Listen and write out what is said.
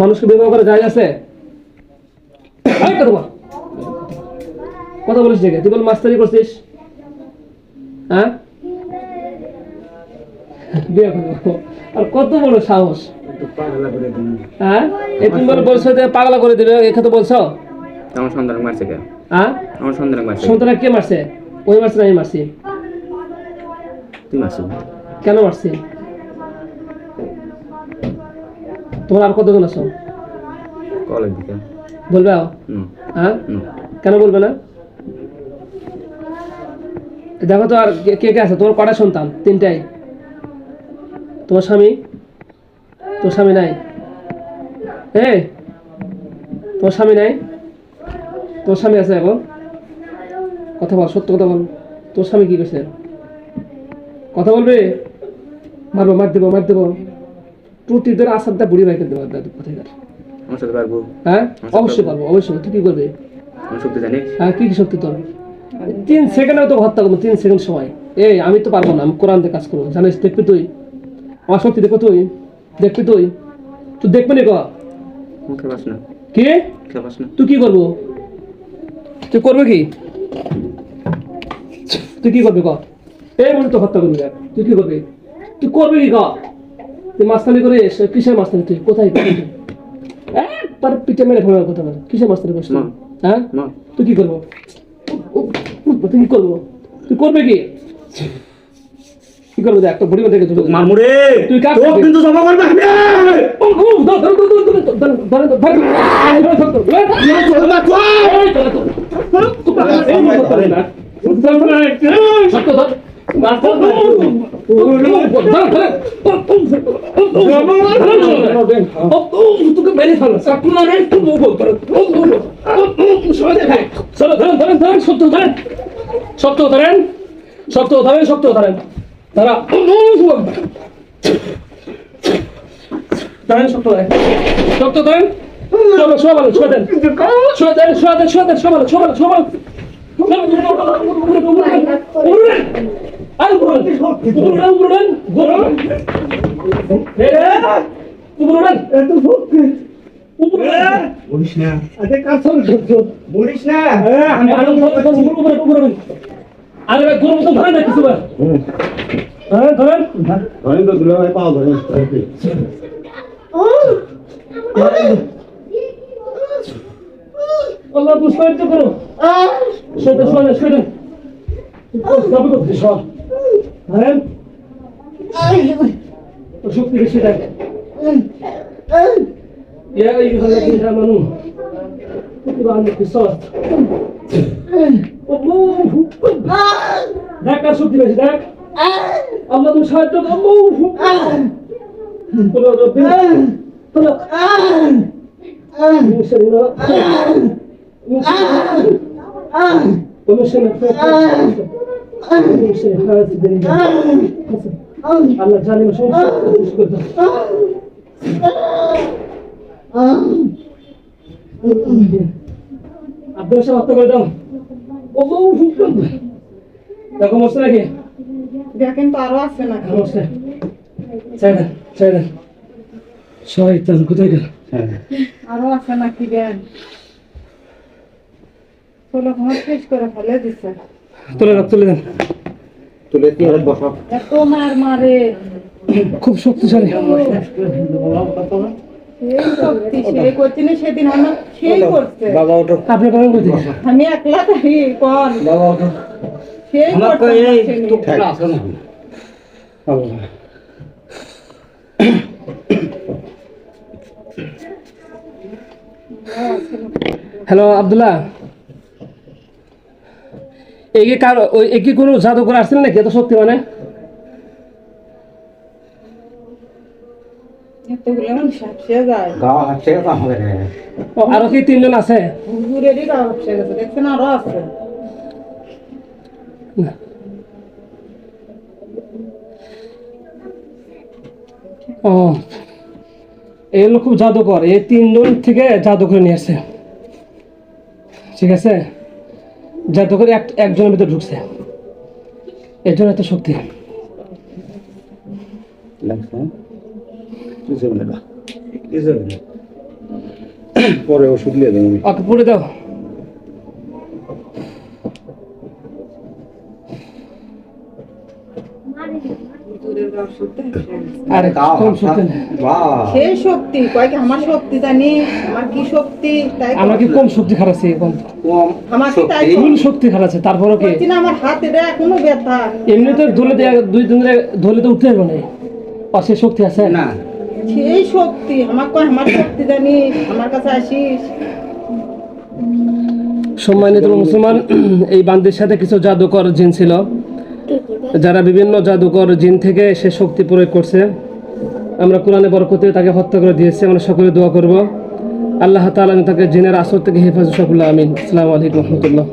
মানুষকে বিবাহ করে যায় আছে? কথা বলিস দেখে। তুই বল মাস্টারি করছিস? হ্যাঁ? বিয়ে করব। আর কত বড় সাহস। হ্যাঁ? এই তুমি বলে বলছো যে পাগলা করে দিবে এখানে তো বলছো? আমার সন্তান মারছে কে? হ্যাঁ? আমার সন্তান মারছে কে? সন্তানরা কে মারছে? ওই মারছে না আমি মারছি? তুই মারছিস। কেন মারছি তোমার আর কতজন আছো? কলের দিকে। বলবে? হ্যাঁ? কেন বলবে না? দেখো তো আর কে- কে আছে? তোমার কটা সন্তান? তিনটাই। তোমার স্বামী? তোর স্বামী নাই। এই তোর স্বামী নাই? তোর স্বামী আছে এখন? কথা বল সত্য কথা বল। তোর স্বামী কি করছে কথা বলবে? মারবো মার দেবো মার দেবো। আসাদটা বুড়ি ভাইকে দেবো দাদু কোথায় আমার সাথে পারব। হ্যাঁ? অবশ্যই পারব। অবশ্যই। তুই কি করবে? আমি শক্তি জানিস হ্যাঁ কি কি শক্তি তোর? তিন সেকেন্ডেও তো হত্যা করব তিন সেকেন্ড সময়। এই আমি তো পারব না আমি কোরআন দিয়ে কাজ করব। জানিস দেখবি তুই? আমার শক্তি দেখব তুই? দেখবি তুই? তুই দেখবি নি ক? না। কি? খেয়ে না। তুই কি করব? তুই করবে কি? তুই কি করবি ক? এই মনে তো হত্যা করবি দেখ। তুই কি করবি? তুই করবি কি ক? মাস্তানি করে কিসের মাস্তানি তুই কোথায় একবার পিঠে মেরে ফেলার কথা বলে কিসের মাস্তানি করছিস হ্যাঁ তুই কি করব তুই কি করব তুই করবে কি কি করব দেখ একটা বুড়ি মধ্যে তুই মামুরে তুই কাজ কিন্তু জমা করবে আমি শক্ত ধরেন শক্ত ধরেন শক্ত ধরেন তারা ধরেন শক্ত ধরেন শক্ত ধরেন চলো শোয়া ভালো শোয়া দেন শোয়া দেন শোয়া দেন শোয়া দেন শোয়া ভালো শোয়া ভালো শোয়া ভালো বলিস না বলিস না আরে গরু মতো ধরেন না কিছু হ্যাঁ ধরেন ধরেন তো দুলা ভাই পাও ধরেন আল্লাহ তো সাহায্য করো সেটা শোনে। সেটা সব تمام وشوف يا أيها الذين آمنوا كتب عن القصاص الله. ذاك شوف رشدك الله مش هاتك الله. قل يا ربي. طلق. من شر ومشى شر আল্লাহ জালিম সমস্যা আব্দুল সাহেব হত্যা করে দাও ও দেখো মস্ত নাকি দেখেন তো আরও আসছে না মস্ত ছেড়ে ছেড়ে দিছে। তুলে রাখ তুলে দেন। তুলে দিয়ে বসা এত মারে খুব শক্তিশালী। আমি একলা থাকি সেই হ্যালো আব্দুল্লাহ। এই কি কার ওই এই কি কোনো জাদুকর আসছিল নাকি? এত শক্তি মানে? আরও কি তিনজন আছে? হুজুরেরই গা হাসে গেছে দেখছেন আরও আছে। ও এগুলো খুব জাদুকর এই তিনজন থেকে জাদুকর নিয়ে আসছে। ঠিক আছে? জাদুকর এক একজনের ভিতরে ঢুকছে। এর জন্য এত শক্তি পরে ওষুধ নিয়ে দেবো ওকে পুড়ে দাও। আরে। সেই শক্তি? কয় কি আমার শক্তি জানি? আমার কি শক্তি? তাই আমরা কি কম শক্তি খারাচ্ছি কম আমাকে তাই ফুল শক্তি খারাচ্ছে তারপরও কি? না আমার হাতে এখনও ব্যথা এমনি তো ধুলে দুই দিন ধরে ধুলে তো উঠতে না। পাশে শক্তি আছে? না। সেই শক্তি আমার কয় আমার শক্তি জানি? আমার কাছে আসিস? সম্মানিত মুসলমান এই বান্দির সাথে কিছু জাদুকর জিন ছিল। যারা বিভিন্ন জাদুকর জিন থেকে সে শক্তি প্রয়োগ করছে, আমরা কোরআনে বরকতে তাকে হত্যা করে দিয়েছি। আমরা সকলে দোয়া করব। আল্লাহ তালা তাকে জিনের আসর থেকে হেফাজত সকল আমিন। আসসালামু আলাইকুম রহমতুল্লাহ।